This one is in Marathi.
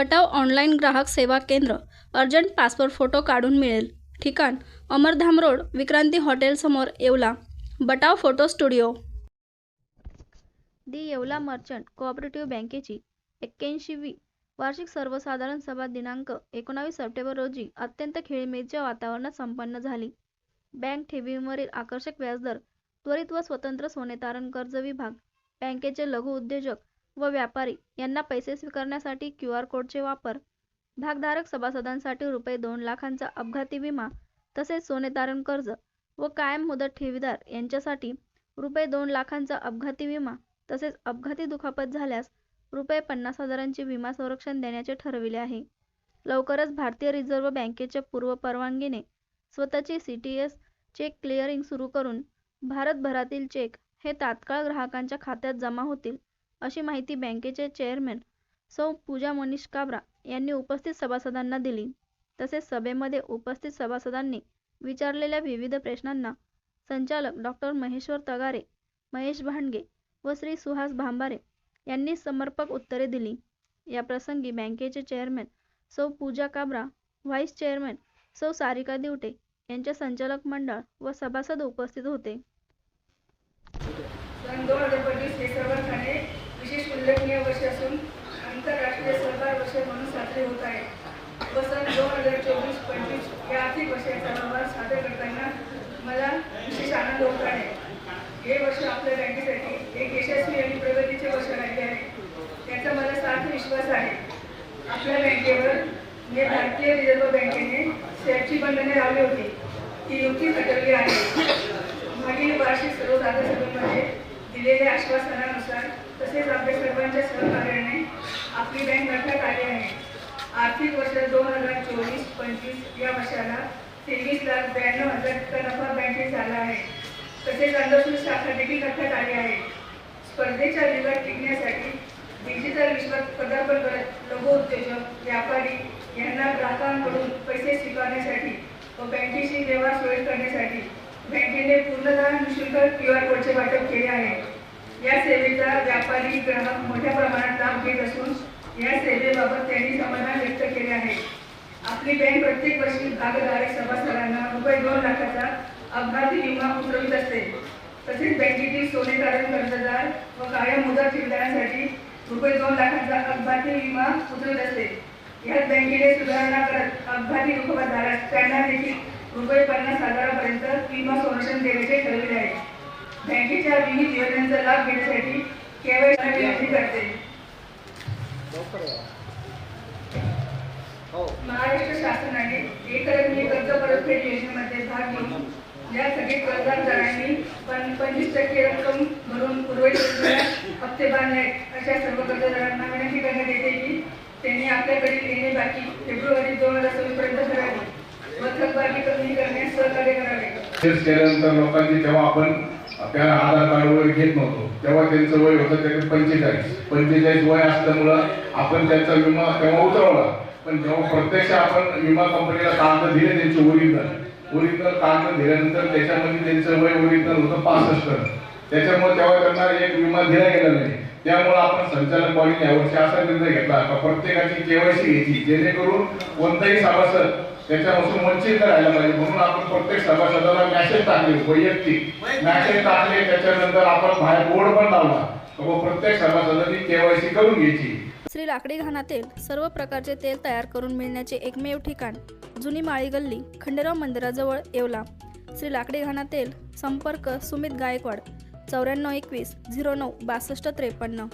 बटाव ऑनलाईन ग्राहक सेवा केंद्र अर्जंट पासपोर्ट फोटो काढून मिळेल. ठिकाण Amardham road Vikranti हॉटेलसमोर Yeola. Batav photo studio. The Yeola merchant cooperative बँकेची एक्क्याऐंशीवी वार्षिक सर्वसाधारण सभा दिनांक एकोणावीस सप्टेंबर रोजी अत्यंत खेळीमेळीच्या वातावरणात संपन्न झाली. बँक ठेवींवरील आकर्षक व्याजदर त्वरित व स्वतंत्र सोने तारण कर्ज विभाग बँकेचे लघु उद्योजक व व्यापारी यांना पैसे स्वीकारण्यासाठी क्यू आर कोडचे वापर भागधारक सभासदांसाठी रुपये दोन लाखांचा अपघाती विमा तसेच सोने तारण कर्ज व कायम मुदत ठेवीदार यांच्यासाठी रुपये दोन लाखांचा अपघाती विमा तसेच अपघाती दुखापत झाल्यास रुपये पन्नास हजारांचे विमा संरक्षण देण्याचे ठरविले आहे. लवकरच भारतीय रिझर्व्ह बँकेच्या पूर्व परवानगीने स्वतःची C T S cheque clearing सुरू करून भारतभरातील चेक हे तात्काळ ग्राहकांच्या खात्यात जमा होतील. अशी माहिती बँकेचे चेअरमन सौ पूजा मनीष काब्रा यांनी उपस्थित सभासदांना दिली. तसेच सभेमध्ये उपस्थित सभासदांनी विचारलेल्या विविध प्रश्नांना संचालक डॉक्टर महेश्वर तगारे महेश भांडगे व श्री सुहास भांबारे यांनी समर्पक उत्तरे दिली. या प्रसंगी बँकेचे चेअरमॅन सौ पूजा काब्रा व्हाईस चेअरमॅन सौ सारिका दिवटे यांचे संचालक मंडळ व सभासद उपस्थित होते. विशेष उल्लेखनीय वर्ष असून आंतरराष्ट्रीय सहकार वर्ष म्हणून साजरे होत आहे. व सन दोन हजार चोवीस पंचवीस या आर्थिक वर्षाचा अहवाल सादर करताना मला विशेष आनंद होत आहे. हे वर्ष आपल्या बँकेसाठी एक यशस्वी आणि प्रगतीचे वर्ष राहिले आहे. याचा मला सार्थ विश्वास आहे. आपल्या बँकेवर जे भारतीय रिझर्व्ह बँकेने शेअरची बंधने लावली होती. ती नुकतीच हटवली आहे. मागील वार्षिक सर्वसाधारण सभेमध्ये दिलेल्या आश्वासनानुसार सर्वांच्या सहकार्याने आपली बँक नफ्यात आली आहे. आर्थिक वर्ष दोन हजार चोवीस पंचवीस या वर्षाला तेवीस लाख ब्याण्णव हजार टक्का नफा बँकेत झाला आहे. तसेच अंधसूर शाखा देखील नफ्यात आली आहे. स्पर्धेच्या युगात टिकण्यासाठी डिजिटल विश्वात पदार्पण करत लघु उद्योजक व्यापारी यांना ग्राहकांकडून पैसे स्वीकारण्यासाठी व बँकेशी व्यवहार सुरळीत करण्यासाठी बँकेने पूर्णतः निशुल्क क्यू आर कोडचे वाटप केले आहे. या सेवेचा व्यापारी ग्राहक मोठ्या प्रमाणात लाभ घेत असून या सेवेबाबत त्यांनी समाधान व्यक्त केले आहे. आपली बँक प्रत्येक वर्षी भागधारक सभासदांना रुपये दोन लाखाचा अपघाती विमा उतरवित असते. तसेच बँकेतील सोने तारण कर्जदार व कायम मुदत ठेवीदारांसाठी रुपये दोन लाखाचा अपघाती विमा उतरवित असते. यात बँकेने सुधारणा करत अपघाती दुखवतधारक त्यांना देखील रुपये पन्नास हजारापर्यंत विमा संरक्षण देण्याचे ठरविले बँकेच्या विविध योजनांचा लाभ घेण्यासाठी केवळ विनंती करते. महाराष्ट्र शासनाने एकरकमी कर्ज परतफेड योजनेमध्ये भाग घेऊन या थकीत कर्जदारांनी पण पंचवीस टक्के रक्कम भरून उर्वरित रक्कमेला हप्ते बांधले अशा सर्व कर्जदारांना विनंती करण्यात येते की त्यांनी आपल्याकडील देणे बाकी फेब्रुवारी दोन हजार सव्वीस पर्यंत करावी व थकबाकी कमी करण्यास सहकार्य करावे. केल्यानंतर लोकांची जेव्हा आपण त्या आधार कार्ड वगैरे घेत नव्हतो. तेव्हा त्यांचं वय होतं त्याचे पंचेचाळीस. पंचेचाळीस वय असल्यामुळं आपण त्यांचा विमा तेव्हा उतरवला. पण जेव्हा प्रत्यक्ष आपण विमा कंपनीला कागद दिले त्यांचे ओरिजिनल. ओरिजिनल कागद दिल्यानंतर त्याच्यामध्ये त्यांचं वय ओरिजिनल होतं पासष्ट. त्याच्यामुळे तेव्हा त्यांना एक विमा दिला गेला नाही. त्यामुळे आपण संचालक बॉडीने यावर्षी असा निर्णय घेतला. का प्रत्येकाची केवायसी घ्यायची जेणेकरून कोणताही सभासद त्याच्यापासून वंचित राहायला पाहिजे. म्हणून आपण प्रत्येक सभासदाला मॅसेज टाकले वैयक्तिक. मॅसेज टाकले त्याच्यानंतर आपण बाहेर बोर्ड पण लावला. प्रत्येक सभासदांनी केवायसी करून घ्यायची. श्री लाकडी घाणातील सर्व प्रकारचे तेल तयार करून मिळण्याचे एकमेव ठिकाण जुनी माळी गल्ली खंडेराव मंदिराजवळ येवला. श्री लाकडी घाणातील संपर्क सुमित गायकवाड. चौऱ्याण्णव एकवीस झिरो नऊ बासष्ट त्रेपन्न.